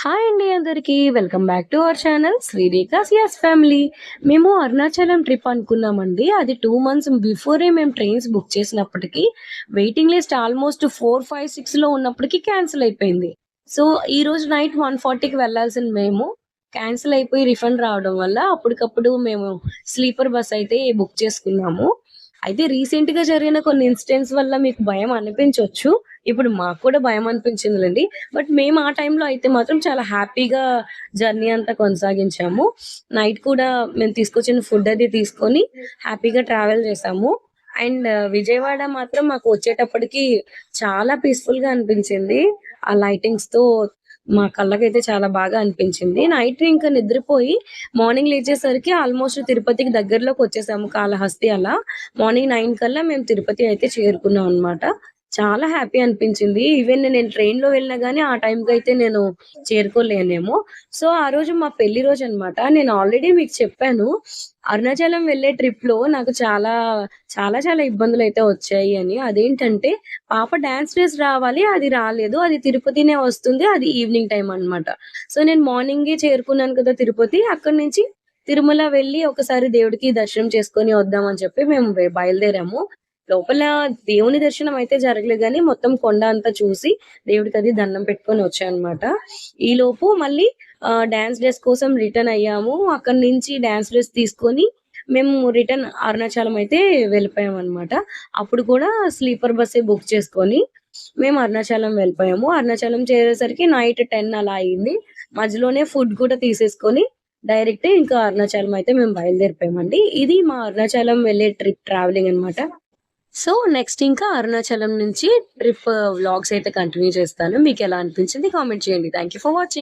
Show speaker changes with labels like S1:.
S1: Hi అండి అందరికి. Welcome back to our channel Srirekha Ciaz family. మేము అరుణాచలం ట్రిప్ అనుకున్నామండి. అది టూ మంత్స్ బిఫోరే మేము ట్రైన్స్ బుక్ చేసినప్పటికీ waiting list almost four five సిక్స్లో ఉన్నప్పటికీ క్యాన్సిల్ అయిపోయింది. సో ఈ రోజు నైట్ వన్ ఫార్టీకి వెళ్ళాల్సిన మేము. క్యాన్సిల్ అయిపోయి రిఫండ్ రావడం వల్ల అప్పటికప్పుడు మేము స్లీపర్ బస్ అయితే బుక్ చేసుకున్నాము. అయితే రీసెంట్గా జరిగిన కొన్ని ఇన్సిడెంట్స్ వల్ల మీకు భయం అనిపించవచ్చు ఇప్పుడు మాకు కూడా భయం అనిపించిందిలేండి. బట్ మేము ఆ టైంలో అయితే మాత్రం చాలా హ్యాపీగా జర్నీ అంతా కొనసాగించాము. నైట్ కూడా మేము తీసుకొచ్చిన ఫుడ్ అది తీసుకొని హ్యాపీగా ట్రావెల్ చేసాము. అండ్ uh, విజయవాడ మాత్రం మాకు వచ్చేటప్పటికి చాలా పీస్ఫుల్గా అనిపించింది. ఆ లైటింగ్స్తో మా కళ్ళకైతే చాలా బాగా అనిపించింది. నైట్ ఇంకా నిద్రపోయి మార్నింగ్ లేచేసరికి ఆల్మోస్ట్ తిరుపతికి దగ్గరలోకి వచ్చేసాము కాళహస్తి అలా. మార్నింగ్ నైన్ కల్లా మేము తిరుపతి అయితే చేరుకున్నాం అన్నమాట. చాలా హ్యాపీ అనిపించింది. ఈవెన్ నేను ట్రైన్లో వెళ్ళినా గానీ ఆ టైంకి కి అయితే నేను చేరుకోలేనేమో. సో ఆ రోజు మా పెళ్ళి రోజు అన్నమాట. నేను ఆల్రెడీ మీకు చెప్పాను. అరుణాచలం వెళ్ళే ట్రిప్లో నాకు చాలా చాలా చాలా ఇబ్బందులు అయితే వచ్చాయి అని. అదేంటంటే పాప డాన్స్ రేస్ రావాలి అది రాలేదు. అది తిరుపతినే వస్తుంది అది ఈవినింగ్ టైం అన్నమాట. సో నేను మార్నింగే చేరుకున్నాను కదా తిరుపతి. అక్కడి నుంచి తిరుమల వెళ్ళి ఒకసారి దేవుడికి దర్శనం చేసుకొని వద్దామని చెప్పి మేము బయలుదేరాము. లోపల దేవుని దర్శనం అయితే జరగలేదు కానీ మొత్తం కొండ అంతా చూసి దేవుడికి అది దండం పెట్టుకొని వచ్చాయనమాట ఈ లోపు మళ్ళీ డాన్స్ డ్రెస్ కోసం రిటర్న్ అయ్యాము. అక్కడి నుంచి డాన్స్ డ్రెస్ తీసుకొని మేము రిటర్న్ అరుణాచలం అయితే వెళ్ళిపోయాం అనమాట అప్పుడు కూడా స్లీపర్ బస్సే బుక్ చేసుకొని మేము అరుణాచలం వెళ్ళిపోయాము. అరుణాచలం చేరేసరికి నైట్ టెన్ అలా అయింది. మధ్యలోనే ఫుడ్ కూడా తీసేసుకొని డైరెక్ట్ ఇంకా అరుణాచలం అయితే మేము బయలుదేరిపోయామండి. ఇది మా అరుణాచలం వెళ్ళే ట్రిప్ ట్రావెలింగ్ అన్నమాట. సో నెక్స్ట్ ఇంకా అరుణాచలం నుంచి ట్రిప్ వ్లాగ్స్ అయితే కంటిన్యూ చేస్తాను. మీకు ఎలా అనిపించింది కామెంట్ చేయండి. Thank you for watching